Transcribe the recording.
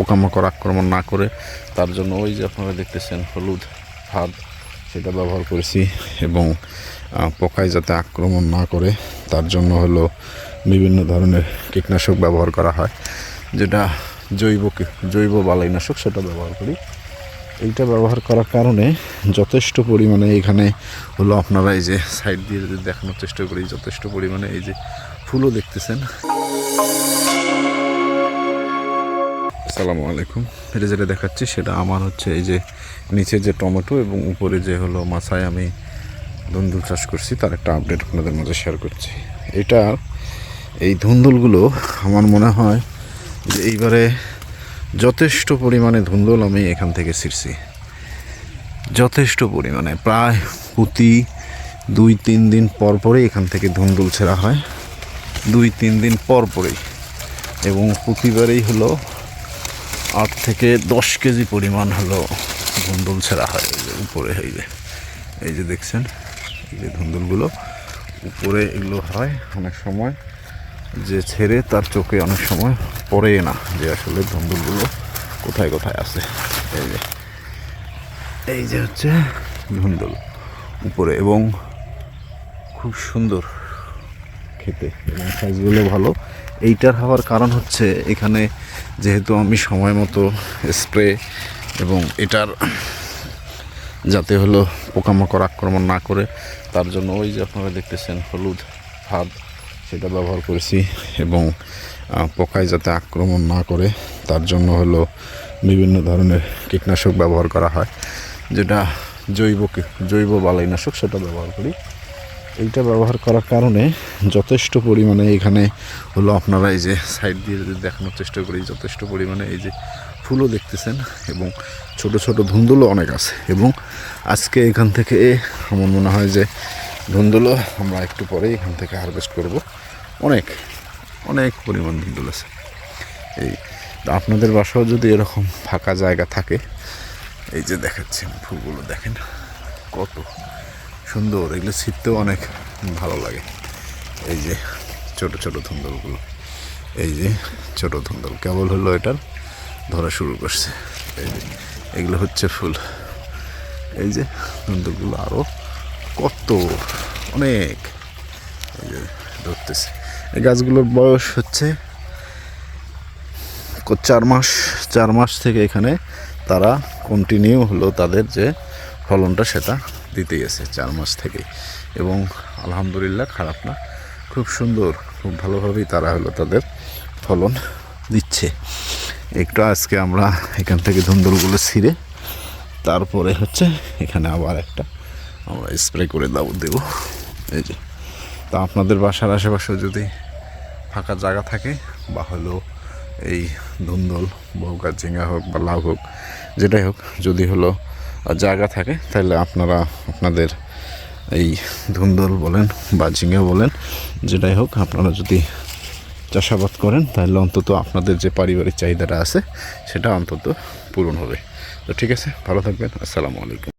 পোকামাকড় আক্রমণ না করে, তার জন্য ওই যে আপনারা দেখতেছেন হলুদ ফাঁদ সেটা ব্যবহার করেছি এবং পোকায় যাতে আক্রমণ না করে, তার জন্য হলো বিভিন্ন ধরনের কীটনাশক ব্যবহার করা হয়, যেটা জৈব জৈব বালাইনাশক সেটা ব্যবহার করি। এইটা ব্যবহার করার কারণে যথেষ্ট পরিমাণে এখানে হলো আপনারা এই যে সাইড দিয়ে যদি দেখানোর চেষ্টা করি, যথেষ্ট পরিমাণে এই যে ফুলও দেখতেছেন। আসসালামু আলাইকুম। এটা যেটা দেখাচ্ছি, সেটা আমার হচ্ছে এই যে নিচে যে টমেটো এবং উপরে যে হলো মাছায় আমি ধুন্দুল চাষ করছি, তার একটা আপডেট আপনাদের মাঝে শেয়ার করছি। এটা, এই ধুন্দুলগুলো, আমার মনে হয় যে এইবারে যথেষ্ট পরিমাণে ধুন্দুল আমি এখান থেকে ছিঁড়ছি। যথেষ্ট পরিমাণে, প্রায় প্রতি দুই, তিন দিন পর পরেই এখান থেকে ধুন্দুল ছেঁড়া হয়। দুই, তিন দিন পর পরেই। এবং প্রতিবারেই হলো আট থেকে দশ কেজি পরিমাণ হলো ধুন্দুল ছেঁড়া হয় উপরে যে, এই যে দেখছেন, এই যে ধুন্দুলগুলো উপরে এগুলো হয় অনেক সময়, যে ছেড়ে তার চোখে অনেক সময় পড়ে না, যে আসলে ধুন্দুলগুলো কোথায় কোথায় আছে, এই যে এই যে হচ্ছে ধুন্দুল উপরে এবং খুব সুন্দর খেতে। এবং সাইজগুলো ভালো। এইটার হওয়ার কারণ হচ্ছে এখানে যেহেতু আমি সময় মতো স্প্রে এবং এটার যাতে হলো পোকামাকড় আক্রমণ না করে, তার জন্য ওই যে আপনারা দেখতেছেন হলুদ ফাঁদ, সেটা ব্যবহার করেছি এবং পোকায় যাতে আক্রমণ না করে, তার জন্য হলো বিভিন্ন ধরনের কীটনাশক ব্যবহার করা হয়, যেটা জৈব জৈব বালাইনাশক সেটা ব্যবহার করি। এইটা ব্যবহার করার কারণে যথেষ্ট পরিমাণে এখানে হলো আপনারা এই যে সাইড দিয়ে যদি দেখানোর চেষ্টা করি, যথেষ্ট পরিমাণে এই যে ফুলও দেখতেছেন এবং ছোট ছোট ধুন্দুলও অনেক আছে এবং আজকে এখান থেকে আমার মনে হয় যে ধুন্দুলও আমরা একটু পরে এখান থেকে হারভেস্ট করব। অনেক অনেক পরিমাণ ধুন্দুল আছে। এই, আপনাদের বাসাও যদি এরকম ফাঁকা জায়গা থাকে, এই যে দেখাচ্ছি ফুলগুলো, দেখেন কত সুন্দর, এগুলো ছিটতেও অনেক ভালো লাগে। এই যে ছোট ছোট ধুন্দলগুলো, এই যে ছোট ধুন্দল, কেবল হলো এটার ধরা শুরু করছে। এই যে, এগুলো হচ্ছে ফুল। এই যে ধুন্দলগুলো আরও কত অনেক, এই যে ধরতেছে। এই গাছগুলোর বয়স হচ্ছে চার মাস চার মাস থেকে এখানে তারা কন্টিনিউ হলো তাদের যে ফলনটা, সেটা দিতে গেছে চার মাস থেকে এবং আলহামদুলিল্লাহ খারাপ না। খুব সুন্দর, খুব ভালোভাবেই তারা হলো তাদের ফলন দিচ্ছে। একটু আজকে আমরা এখান থেকে ধুন্দুলগুলো ছিঁড়ে তারপরে হচ্ছে এখানে আবার একটা আমরা স্প্রে করে দাও, দেবো। এই যে। তা আপনাদের বাসার আশেপাশে যদি ফাঁকা জায়গা থাকে বা হলো এই ধুন্দল বউকা ঝিঙ্গা হোক বা লাউ হোক, যেটাই হোক, যদি হলো জায়গা থাকে, তাহলে আপনারা আপনাদের এই ধুন্দল বলেন বা ঝিঙে বলেন, যেটাই হোক, আপনারা যদি চাষাবাদ করেন, তাহলে অন্তত আপনাদের যে পারিবারিক চাহিদাটা আছে, সেটা অন্তত পূরণ হবে। তো ঠিক আছে, ভালো থাকবেন, আসসালামু আলাইকুম।